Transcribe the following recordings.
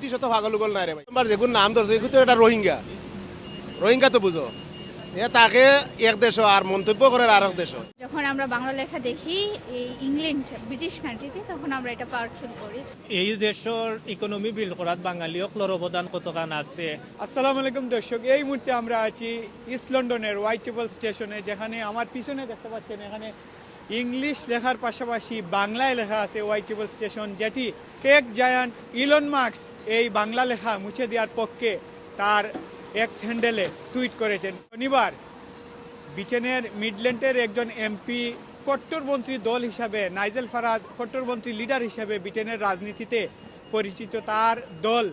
British তো পাগল উগল নাই রে ভাই। তোমার যেগুন নাম ধরছে এগুলো এটা রোহিঙ্গা রোহিঙ্গা তো বুঝো এ তাকে এক দেশ আর মন্তব্য করে আর এক দেশ যখন আমরা বাংলা লেখা দেখি এই ইংল্যান্ড ব্রিটিশ কান্ট্রিতে তখন আমরা এটা পাওয়ারফুল করি। এই দেশের ইকোনমি বিল্ড করাত অবদান কতখান আছে? আসসালামু আলাইকুম দর্শক এই মুহূর্তে আমরা আছি ইস্ট লন্ডনের হোয়াইট চেপল স্টেশনে যেখানে আমার পিছনে দেখতে পাচ্ছেন এখানে ইংলিশ লেখার পাশাপাশি বাংলায় লেখা আছে চেপল স্টেশন, যেটি টেক জায়ান্ট ইলন মার্কস এই বাংলা লেখা মুছে দেওয়ার পক্ষে তার এক্স হ্যান্ডেলে টুইট করেছেন। শনিবার ব্রিটেনের মিডল্যান্ডের একজন এমপি কট্টরপন্থী দল হিসাবে, নাইজেল ফারাদ কট্টরপন্থী লিডার হিসাবে ব্রিটেনের রাজনীতিতে পরিচিত তার দল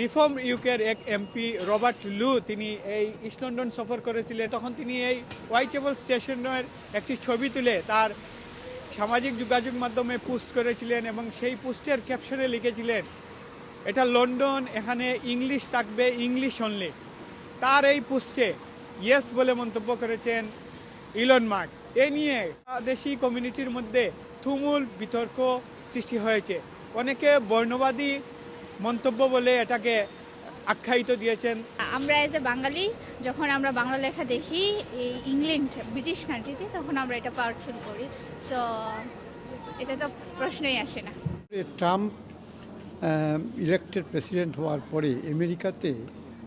রিফর্ম ইউকের এক এমপি রবার্ট লু, তিনি এই ইস্ট লন্ডন সফর করেছিলেন। তখন তিনি এই হোয়াইটেবল স্টেশনের একটি ছবি তুলে তার সামাজিক যোগাযোগ মাধ্যমে পোস্ট করেছিলেন এবং সেই পোস্টের ক্যাপশনে লিখেছিলেন, এটা লন্ডন, এখানে ইংলিশ থাকবে, ইংলিশ অনলি তার এই পোস্টে ইয়েস বলে মন্তব্য করেছেন ইলন মার্কস। এ নিয়ে দেশি কমিউনিটির মধ্যে তুমুল বিতর্ক সৃষ্টি হয়েছে। অনেকে বর্ণবাদী মন্তব্য বলে এটাকে আখ্যায়িত দিয়েছেন। আমরা এজ এ বাঙালি যখন আমরা বাংলা লেখা দেখি এই ইংল্যান্ড ব্রিটিশ কান্ট্রিতে তখন আমরা এটা পাওয়ারফুল করি। সো এটা তো প্রশ্নই আসে না। ট্রাম্প ইলেক্টেড প্রেসিডেন্ট হওয়ার পরে আমেরিকাতে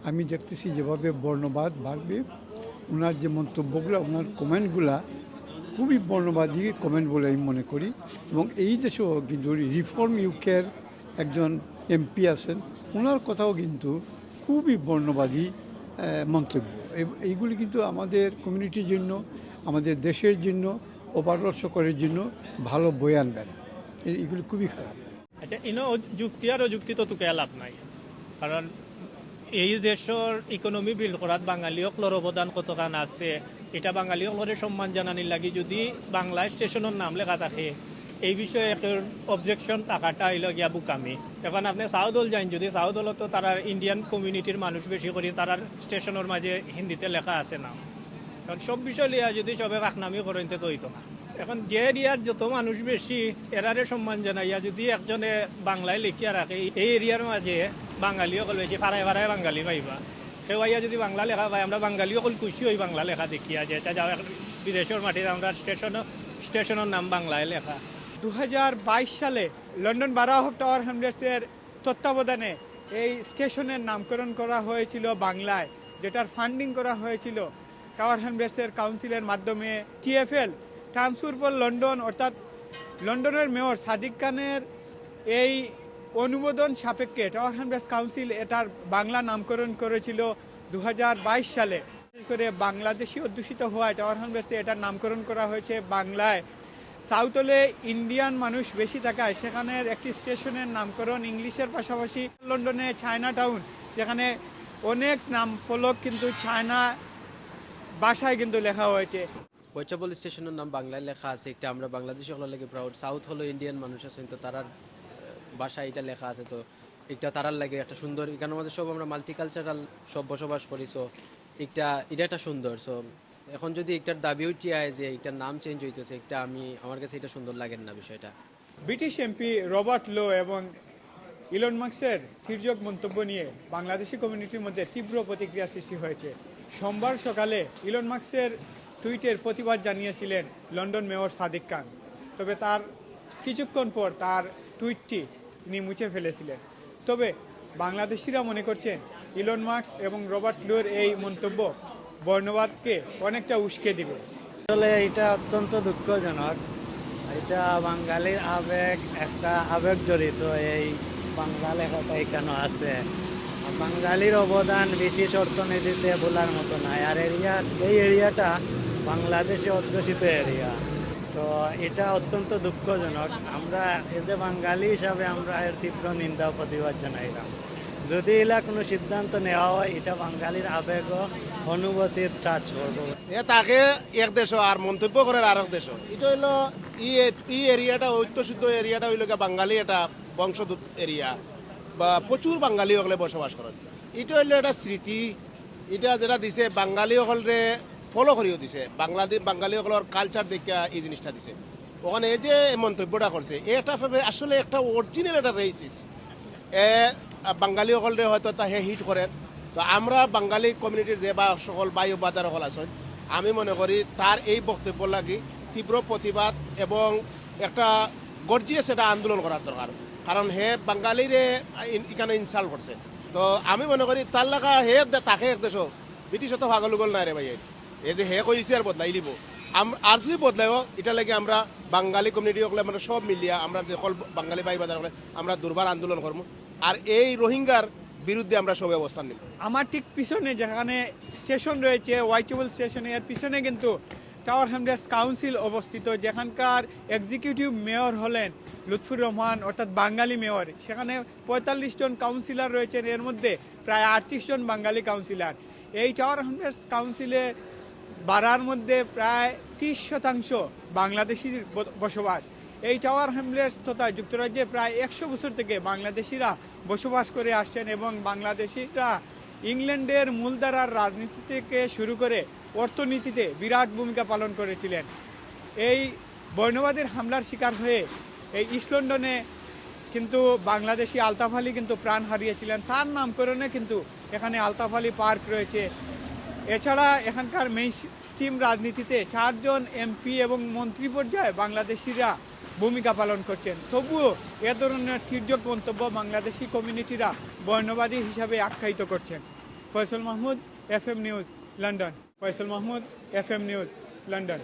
আমি দেখতেছি যেভাবে বর্ণবাদ বাড়বে। ওনার যে মন্তব্যগুলো ওনার কমেন্টগুলা খুবই বর্ণবাদী কমেন্ট বলে আমি মনে করি। এবং এই দেশেও কিন্তু রিফর্ম ইউকের একজন এমপি আছেন, ওনার কথাও কিন্তু খুবই বর্ণবাদী মন্তব্য। এইগুলি কিন্তু আমাদের কমিউনিটির জন্য, আমাদের দেশের জন্য ওভারঅল সকলের জন্য ভালো বই আনবে না। খুবই খারাপ। আচ্ছা ইনো যুক্তি আর অযুক্তি তো তোকে লাভ নাই। কারণ এই দেশের ইকোনমি বিল্ড করাত বাঙালিসকলের অবদান কতখান আছে, এটা বাঙালিসকলের সম্মান জানানির লাগি যদি বাংলা স্টেশনের নাম লেখা থাকে এই বিষয়ে অবজেকশন থাকাটা হইল গিয়া বুকামি। এখন আপনি সাউদল যাইন, যদি সাউদলত তো তারা ইন্ডিয়ান কমিউনিটির মানুষ বেশি করে, তারার স্টেশনের মাঝে হিন্দিতে লেখা আছে না। কারণ সব বিষয় লিয়া যদি সবে কাকনামি করেন, তো হইতো না। এখন যে এরিয়ার যত মানুষ বেশি, এরারে সম্মান জানাইয়া যদি একজনে বাংলায় লিখিয়া রাখে, এই এরিয়ার মাঝে বাঙালি অকল বেশি ফারায় ফারায় বাঙালি পাইবা। সেও আইয়া যদি বাংলা লেখা পাই আমরা বাঙালি অকল খুশি হই বাংলা লেখা দেখিয়া যে, এটা যাও বিদেশের মাটিতে আমরা স্টেশন স্টেশনের নাম বাংলায় লেখা। দু হাজার বাইশ সালে লন্ডন বারা অফ টাওয়ার হ্যামলেটসের তত্ত্বাবধানে এই স্টেশনের নামকরণ করা হয়েছিল বাংলায়, যেটার ফান্ডিং করা হয়েছিল টাওয়ার হ্যামলেটসের কাউন্সিলের মাধ্যমে। টিএফএল ট্রান্সফার ফর লন্ডন, অর্থাৎ লন্ডনের মেয়র সাদিক খানের এই অনুমোদন সাপেক্ষে টাওয়ার হ্যামলেটস কাউন্সিল এটার বাংলা নামকরণ করেছিল দু হাজার বাইশ সালে। করে বাংলাদেশি অধ্যুষিত হওয়ায় টাওয়ার হ্যামলেটসে এটার নামকরণ করা হয়েছে বাংলায়। সাউথলে ইন্ডিয়ান মানুষ বেশি থাকায় সেখানের একটি স্টেশনের নামকরণ ইংলিশের পাশাপাশি লন্ডনে চায়না টাউন যেখানে অনেক নাম ফলক কিন্তু চায়না ভাষায় কিন্তু লেখা হয়েছে। বৈচাবল স্টেশনের নাম বাংলায় লেখা আছে, একটা আমরা বাংলাদেশি হলো লাগে প্রাউড সাউথ হলো ইন্ডিয়ান মানুষ আছেন তো তারার ভাষায় এটা লেখা আছে, তো একটা তারার লাগে একটা সুন্দর, এখানের মধ্যে সব আমরা মাল্টিকালচারাল সব বসবাস করি সো একটা, এটা একটা সুন্দর সো এখন যদি একটার দাবি উঠি আয় যে একটার নাম চেঞ্জ হইতেছে, একটা আমি, আমার কাছে এটা সুন্দর লাগেন না বিষয়টা। ব্রিটিশ এমপি রবার্ট লো এবং ইলন মার্কসের তির্যক মন্তব্য নিয়ে বাংলাদেশি কমিউনিটির মধ্যে তীব্র প্রতিক্রিয়া সৃষ্টি হয়েছে। সোমবার সকালে ইলন মার্কসের টুইটের প্রতিবাদ জানিয়েছিলেন লন্ডন মেয়র সাদিক খান। তবে তার কিছুক্ষণ পর তার টুইটটি তিনি মুছে ফেলেছিলেন। তবে বাংলাদেশিরা মনে করছেন ইলন মার্কস এবং রবার্ট লোর এই মন্তব্য বর্ণবাদকে অনেকটা উস্কে দিবে। আসলে এটা অত্যন্ত দুঃখজনক। এটা বাঙালির আবেগ, একটা আবেগ জড়িত এই বাংলা লেখাটা এখানে আছে। বাঙালির অবদান ব্রিটিশ অর্থনীতিতে বলার মতো নাই। আর এরিয়া, এই এরিয়াটা বাংলাদেশে অধ্যুষিত এরিয়া। তো এটা অত্যন্ত দুঃখজনক। আমরা এজ এ বাঙালি হিসাবে আমরা এর তীব্র নিন্দা প্রতিবাদ জানাইলাম। যদি এলা কোনো সিদ্ধান্ত নেওয়া হয়, এটা বাঙালির আবেগ ও অনুভূতির টাচ করব এ তাকে এক দেশ আর মন্তব্য করে আর এক দেশ এটা হইল ই এরিয়াটা ঐতিহ্যশুদ্ধ এরিয়াটা হইল বাঙালি এটা বংশদূত এরিয়া, বা প্রচুর বাঙালি হলে বসবাস করেন। এটা হইল এটা স্মৃতি, এটা যেটা দিছে, বাঙালি সকলরে ফলো করিও দিছে। বাংলাদেশ, বাঙালি সকলের কালচার দেখা এই জিনিসটা দিছে। ওখানে এই যে মন্তব্যটা করছে, এটা ভাবে আসলে একটা অরিজিনাল একটা রেসিস এ বাঙালিসকলে হয়তো তা হে হিট করে তো আমরা বাঙালি কমিউনিটির যে বা সকল বায়ু বাদার সকল আছেন, আমি মনে করি তার এই বক্তব্য লাগি তীব্র প্রতিবাদ এবং একটা গর্জিয়াস একটা আন্দোলন করার দরকার কারণ হে বাঙালিরে এখানে ইনসাল্ট করছে তো আমি মনে করি তার লাগা হে তাকে এক দেশ ব্রিটিশ তো পাগল উগল নাই রে ভাই। এই যে হে কইছে আর বদলাই দিব আর যদি বদলাইও এটা লাগে আমরা বাঙালি কমিউনিটি সকলে মানে সব মিলিয়া, আমরা যে সকল বাঙালি ভাই বাজার আমরা দুর্বার আন্দোলন করব আর এই রোহিঙ্গার বিরুদ্ধে আমরা সব অবস্থান নিব। আমার ঠিক পিছনে যেখানে স্টেশন রয়েছে ওয়াইচেবল স্টেশনে এর পিছনে কিন্তু টাওয়ার হ্যামলেটস কাউন্সিল অবস্থিত, যেখানকার এক্সিকিউটিভ মেয়র হলেন লুৎফুর রহমান, অর্থাৎ বাঙালি মেয়র সেখানে পঁয়তাল্লিশ জন কাউন্সিলর রয়েছেন, এর মধ্যে প্রায় আটত্রিশ জন বাঙালি কাউন্সিলর এই টাওয়ার হ্যামলেটস কাউন্সিলে বাড়ার মধ্যে প্রায় ত্রিশ শতাংশ বাংলাদেশির বসবাস। এই টাওয়ার হ্যামলেটস তথা যুক্তরাজ্যে প্রায় একশো বছর থেকে বাংলাদেশিরা বসবাস করে আসছেন এবং বাংলাদেশিরা ইংল্যান্ডের মূলধারার রাজনীতি থেকে শুরু করে অর্থনীতিতে বিরাট ভূমিকা পালন করেছিলেন। এই বর্ণবাদের হামলার শিকার হয়ে এই ইস্ট লন্ডনে কিন্তু বাংলাদেশি আলতাফ আলী কিন্তু প্রাণ হারিয়েছিলেন। তার নামকরণে কিন্তু এখানে আলতাফ আলী পার্ক রয়েছে। এছাড়া এখানকার মেইন স্ট্রিম রাজনীতিতে চারজন এমপি এবং মন্ত্রী পর্যায়ে বাংলাদেশিরা ভূমিকা পালন করছেন। তবুও এ ধরনের তীর্যক মন্তব্য বাংলাদেশি কমিউনিটিরা বর্ণবাদী হিসাবে আখ্যায়িত করছেন। Faisal Mahmud F M news, London. Faisal Mahmud F M news, London.